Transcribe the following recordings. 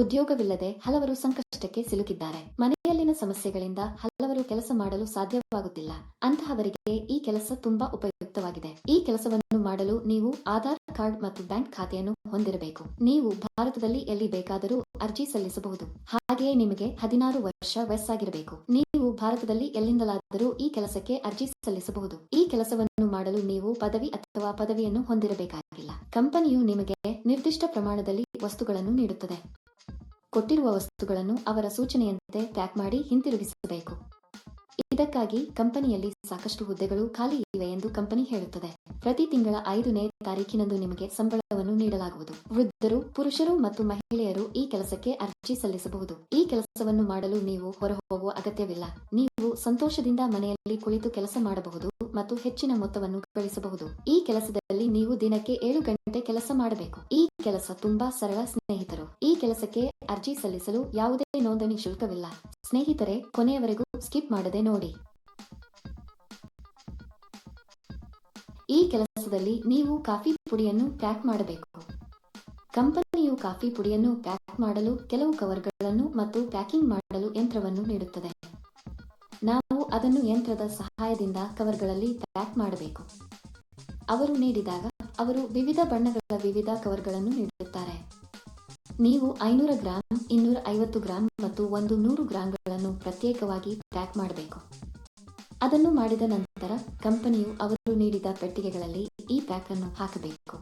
ಉದ್ಯೋಗವಿಲ್ಲದೆ ಹಲವರು ಸಂಕಷ್ಟಕ್ಕೆ ಸಿಲುಕಿದ್ದಾರೆ. ಮನೆಯಲ್ಲಿನ ಸಮಸ್ಯೆಗಳಿಂದ ಹಲವರು ಕೆಲಸ ಮಾಡಲು ಸಾಧ್ಯವಾಗುತ್ತಿಲ್ಲ. ಅಂತಹವರಿಗೆ ಈ ಕೆಲಸ ತುಂಬಾ ಉಪಯುಕ್ತವಾಗಿದೆ. ಈ ಕೆಲಸವನ್ನು ಮಾಡಲು ನೀವು ಆಧಾರ್ ಕಾರ್ಡ್ ಮತ್ತು ಬ್ಯಾಂಕ್ ಖಾತೆಯನ್ನು ಹೊಂದಿರಬೇಕು. ನೀವು ಭಾರತದಲ್ಲಿ ಎಲ್ಲಿ ಬೇಕಾದರೂ ಅರ್ಜಿ ಸಲ್ಲಿಸಬಹುದು. ಹಾಗೆಯೇ ನಿಮಗೆ ಹದಿನಾರು ವರ್ಷ ವಯಸ್ಸಾಗಿರಬೇಕು. ನೀವು ಭಾರತದಲ್ಲಿ ಎಲ್ಲಿಂದಲಾದರೂ ಈ ಕೆಲಸಕ್ಕೆ ಅರ್ಜಿ ಸಲ್ಲಿಸಬಹುದು. ಈ ಕೆಲಸವನ್ನು ಮಾಡಲು ನೀವು ಪದವಿ ಅಥವಾ ಪದವಿಯನ್ನು ಹೊಂದಿರಬೇಕಾಗಿಲ್ಲ. ಕಂಪನಿಯು ನಿಮಗೆ ನಿರ್ದಿಷ್ಟ ಪ್ರಮಾಣದಲ್ಲಿ ವಸ್ತುಗಳನ್ನು ನೀಡುತ್ತದೆ. ಕೊಟ್ಟಿರುವ ವಸ್ತುಗಳನ್ನು ಅವರ ಸೂಚನೆಯಂತೆ ಪ್ಯಾಕ್ ಮಾಡಿ ಹಿಂತಿರುಗಿಸಬೇಕು. ಇದಕ್ಕಾಗಿ ಕಂಪನಿಯಲ್ಲಿ ಸಾಕಷ್ಟು ಹುದ್ದೆಗಳು ಖಾಲಿ ಇವೆ ಎಂದು ಕಂಪನಿ ಹೇಳುತ್ತದೆ. ಪ್ರತಿ ತಿಂಗಳ ಐದನೇ ತಾರೀಕಿನಂದು ನಿಮಗೆ ಸಂಬಳವನ್ನು ನೀಡಲಾಗುವುದು. ವೃದ್ಧರು, ಪುರುಷರು ಮತ್ತು ಮಹಿಳೆಯರು ಈ ಕೆಲಸಕ್ಕೆ ಅರ್ಜಿ ಸಲ್ಲಿಸಬಹುದು. ಈ ಕೆಲಸವನ್ನು ಮಾಡಲು ನೀವು ಹೊರಹೋಗುವ ಅಗತ್ಯವಿಲ್ಲ. ನೀವು ಸಂತೋಷದಿಂದ ಮನೆಯಲ್ಲಿ ಕುಳಿತು ಕೆಲಸ ಮಾಡಬಹುದು ಮತ್ತು ಹೆಚ್ಚಿನ ಮೊತ್ತವನ್ನು ಗಳಿಸಬಹುದು. ಈ ಕೆಲಸದಲ್ಲಿ ನೀವು ದಿನಕ್ಕೆ ಏಳು ಗಂಟೆ ಕೆಲಸ ಮಾಡಬೇಕು. ಈ ಕೆಲಸ ತುಂಬಾ ಸರಳ ಸ್ನೇಹಿತರು. ಈ ಕೆಲಸಕ್ಕೆ ಅರ್ಜಿ ಸಲ್ಲಿಸಲು ಯಾವುದೇ ನೋಂದಣಿ ಶುಲ್ಕವಿಲ್ಲ. ಸ್ನೇಹಿತರೆ, ಕೊನೆಯವರೆಗೂ ಸ್ಕಿಪ್ ಮಾಡದೆ ನೋಡಿ. ಈ ಕೆಲಸದಲ್ಲಿ ನೀವು ಕಾಫಿ ಪುಡಿಯನ್ನು ಪ್ಯಾಕ್ ಮಾಡಬೇಕು. ಕಂಪನಿಯು ಕಾಫಿ ಪುಡಿಯನ್ನು ಪ್ಯಾಕ್ ಮಾಡಲು ಕೆಲವು ಕವರ್ಗಳನ್ನು ಮತ್ತು ಪ್ಯಾಕಿಂಗ್ ಮಾಡಲು ಯಂತ್ರವನ್ನು ನೀಡುತ್ತದೆ. ನಾವು ಅದನ್ನು ಯಂತ್ರದ ಸಹಾಯದಿಂದ ಕವರ್ಗಳಲ್ಲಿ ಪ್ಯಾಕ್ ಮಾಡಬೇಕು. ಅವರು ನೀಡಿದಾಗ ಅವರು ವಿವಿಧ ಬಣ್ಣಗಳ ವಿವಿಧ ಕವರ್ಗಳನ್ನು ನೀಡುತ್ತಾರೆ. ನೀವು ಐನೂರ ಗ್ರಾಂ ಇನ್ನೂರ ಐವತ್ತು ಗ್ರಾಂ ಮತ್ತು ಒಂದು ನೂರು ಗ್ರಾಂಗಳನ್ನು ಪ್ರತ್ಯೇಕವಾಗಿ ಪ್ಯಾಕ್ ಮಾಡಬೇಕು. ಅದನ್ನು ಮಾಡಿದ ನಂತರ ಕಂಪನಿಯು ಅವರು ನೀಡಿದ ಪೆಟ್ಟಿಗೆಗಳಲ್ಲಿ ಈ ಪ್ಯಾಕ್ ಅನ್ನು ಹಾಕಬೇಕು.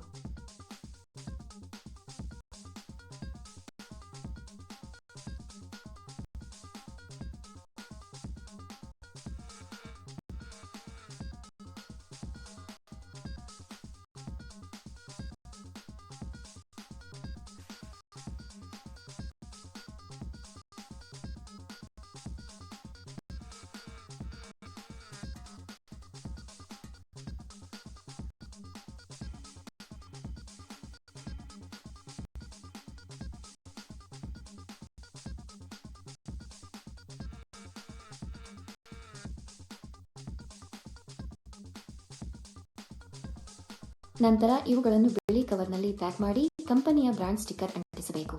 ನಂತರ ಇವುಗಳನ್ನು ಬಿಳಿ ಕವರ್ನಲ್ಲಿ ಪ್ಯಾಕ್ ಮಾಡಿ ಕಂಪನಿಯ ಬ್ರಾಂಡ್ ಸ್ಟಿಕ್ಕರ್ ಅಂಟಿಸಬೇಕು.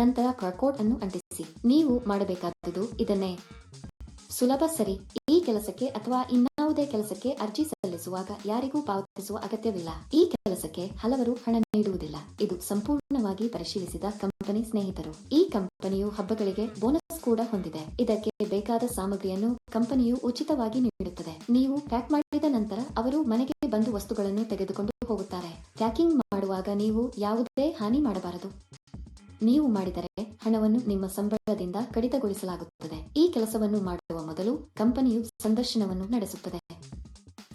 ನಂತರ ಬಾರ್ಕೋಡ್ ಅನ್ನು ಅಂಟಿಸಿ. ನೀವು ಮಾಡಬೇಕಾದದ್ದು ಇದನ್ನೇ. ಸುಲಭ ಸರಿ. ಈ ಕೆಲಸಕ್ಕೆ ಅಥವಾ ಇನ್ನಾವುದೇ ಕೆಲಸಕ್ಕೆ ಅರ್ಜಿ ಸಲ್ಲಿಸುವಾಗ ಯಾರಿಗೂ ಪಾವತಿಸುವ ಅಗತ್ಯವಿಲ್ಲ. ಈ ಕೆಲಸಕ್ಕೆ ಹಲವರು ಹಣ ನೀಡುವುದಿಲ್ಲ. ಇದು ಸಂಪೂರ್ಣವಾಗಿ ಪರಿಶೀಲಿಸಿದ ಕಂಪನಿ ಸ್ನೇಹಿತರು. ಈ ಕಂಪನಿಯು ಹಬ್ಬಗಳಿಗೆ ಬೋನಸ್ ಕೂಡ ಹೊಂದಿದೆ. ಇದಕ್ಕೆ ಬೇಕಾದ ಸಾಮಗ್ರಿಯನ್ನು ಕಂಪನಿಯು ಉಚಿತವಾಗಿ ನೀಡುತ್ತದೆ. ನೀವು ಪ್ಯಾಕ್ ಮಾಡಿದ ನಂತರ ಅವರು ಮನೆಗೆ ಬಂದು ವಸ್ತುಗಳನ್ನು ತೆಗೆದುಕೊಂಡು ಹೋಗುತ್ತಾರೆ. ಪ್ಯಾಕಿಂಗ್ ಮಾಡುವಾಗ ನೀವು ಯಾವುದೇ ಹಾನಿ ಮಾಡಬಾರದು. ನೀವು ಮಾಡಿದರೆ ಹಣವನ್ನು ನಿಮ್ಮ ಸಂಬಳದಿಂದ ಕಡಿತಗೊಳಿಸಲಾಗುತ್ತದೆ. ಈ ಕೆಲಸವನ್ನು ಮಾಡುವ ಮೊದಲು ಕಂಪನಿಯು ಸಂದರ್ಶನವನ್ನು ನಡೆಸುತ್ತದೆ.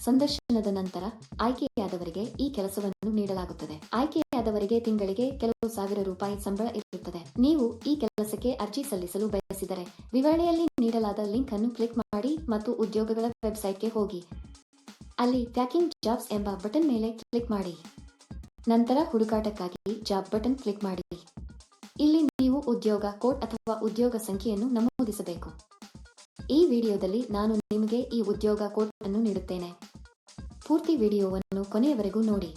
ಸಂದರ್ಶನದ ನಂತರ ಆಯ್ಕೆಯಾದವರಿಗೆ ಈ ಕೆಲಸವನ್ನು ನೀಡಲಾಗುತ್ತದೆ. ಆಯ್ಕೆಯಾದವರಿಗೆ ತಿಂಗಳಿಗೆ ಕೆಲವು ಸಾವಿರ ರೂಪಾಯಿ ಸಂಬಳ ಇರುತ್ತದೆ. ನೀವು ಈ ಕೆಲಸಕ್ಕೆ ಅರ್ಜಿ ಸಲ್ಲಿಸಲು ಬಯಸಿದರೆ ವಿವರಣೆಯಲ್ಲಿ ನೀಡಲಾದ ಲಿಂಕ್ ಅನ್ನು ಕ್ಲಿಕ್ ಮಾಡಿ ಮತ್ತು ಉದ್ಯೋಗಗಳ ವೆಬ್ಸೈಟ್ಗೆ ಹೋಗಿ. ಅಲ್ಲಿ ಪ್ಯಾಕಿಂಗ್ ಜಾಬ್ಸ್ ಎಂಬ ಬಟನ್ ಮೇಲೆ ಕ್ಲಿಕ್ ಮಾಡಿ. ನಂತರ ಹುಡುಕಾಟಕ್ಕಾಗಿ ಜಾಬ್ ಬಟನ್ ಕ್ಲಿಕ್ ಮಾಡಿ. ಇಲ್ಲಿ ನೀವು ಉದ್ಯೋಗ ಕೋಡ್ ಅಥವಾ ಉದ್ಯೋಗ ಸಂಖ್ಯೆಯನ್ನು ನಮೂದಿಸಬೇಕು. ಈ ವಿಡಿಯೋದಲ್ಲಿ ನಾನು ನಿಮಗೆ ಈ ಉದ್ಯೋಗ ಕೋಡ್ ಅನ್ನು ನೀಡುತ್ತೇನೆ. ಪೂರ್ತಿ ವಿಡಿಯೋವನ್ನು ಕೊನೆಯವರೆಗೂ ನೋಡಿ.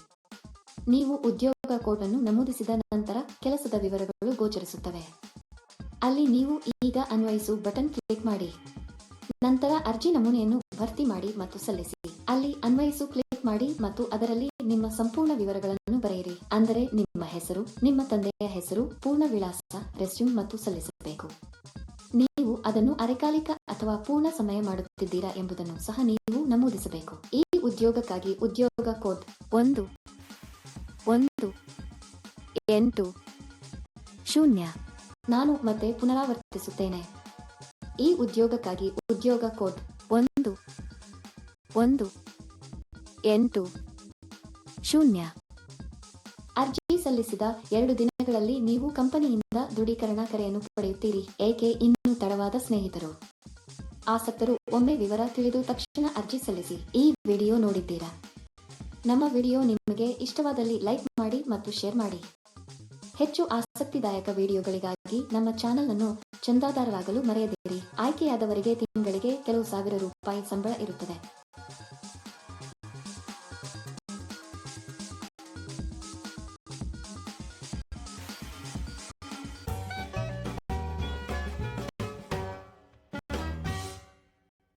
ನೀವು ಉದ್ಯೋಗ ಕೋಡ್ ಅನ್ನು ನಮೂದಿಸಿದ ನಂತರ ಕೆಲಸದ ವಿವರಗಳು ಗೋಚರಿಸುತ್ತವೆ. ಅಲ್ಲಿ ನೀವು ಈಗ ಅನ್ವಯಿಸು ಬಟನ್ ಕ್ಲಿಕ್ ಮಾಡಿ. ನಂತರ ಅರ್ಜಿ ನಮೂನೆಯನ್ನು ಭರ್ತಿ ಮಾಡಿ ಮತ್ತು ಸಲ್ಲಿಸಿ. ಅಲ್ಲಿ ಅನ್ವಯಿಸು ಕ್ಲಿಕ್ ಮಾಡಿ ಮತ್ತು ಅದರಲ್ಲಿ ನಿಮ್ಮ ಸಂಪೂರ್ಣ ವಿವರಗಳನ್ನು ಬರೆಯಿರಿ. ಅಂದರೆ ನಿಮ್ಮ ಹೆಸರು, ನಿಮ್ಮ ತಂದೆಯ ಹೆಸರು, ಪೂರ್ಣ ವಿಳಾಸ ರೆಸ್ಯೂಮ್ ಮತ್ತು ಸಲ್ಲಿಸಬೇಕು. ನೀವು ಅದನ್ನು ಅರೆಕಾಲಿಕ ಅಥವಾ ಪೂರ್ಣ ಸಮಯ ಮಾಡುತ್ತಿದ್ದೀರಾ ಎಂಬುದನ್ನು ಸಹ ನೀವು ನಮೂದಿಸಬೇಕು. ಈ ಉದ್ಯೋಗಕ್ಕಾಗಿ ಉದ್ಯೋಗ ಕೋಡ್ ಒಂದು ಒಂದು, ಎಂಟು, ಶೂನ್ಯ. ನಾನು ಮತ್ತೆ ಪುನರಾವರ್ತಿಸುತ್ತೇನೆ. ಈ ಉದ್ಯೋಗಕ್ಕಾಗಿ ಉದ್ಯೋಗ ಕೋಡ್ ಒಂದು ಒಂದು, ಎಂಟು, ಶೂನ್ಯ. ಅರ್ಜಿ ಸಲ್ಲಿಸಿದ ಎರಡು ದಿನಗಳಲ್ಲಿ ನೀವು ಕಂಪನಿಯಿಂದ ದೃಢೀಕರಣ ಕರೆಯನ್ನು ಪಡೆಯುತ್ತೀರಿ, ಏಕೆ ಇನ್ನೂ ತಡವಾದ ಸ್ನೇಹಿತರು? ಆಸಕ್ತರು, ಒಮ್ಮೆ ವಿವರ ತಿಳಿದು ತಕ್ಷಣ ಅರ್ಜಿ ಸಲ್ಲಿಸಿ. ಈ ವಿಡಿಯೋ ನೋಡಿದ್ದೀರಾ? ನಮ್ಮ ವಿಡಿಯೋ ನಿಮಗೆ ಇಷ್ಟವಾದಲ್ಲಿ ಲೈಕ್ ಮಾಡಿ ಮತ್ತು ಶೇರ್ ಮಾಡಿ. ಹೆಚ್ಚು ಆಸಕ್ತಿದಾಯಕ ವಿಡಿಯೋಗಳಿಗಾಗಿ ನಮ್ಮ ಚಾನೆಲ್ ಅನ್ನು ಚಂದಾದಾರರಾಗಲು ಮರೆಯದಿರಿ. ಆಯ್ಕೆಯಾದವರಿಗೆ ತಿಂಗಳಿಗೆ ಕೆಲವು ಸಾವಿರ ರೂಪಾಯಿ ಸಂಬಳ ಇರುತ್ತದೆ.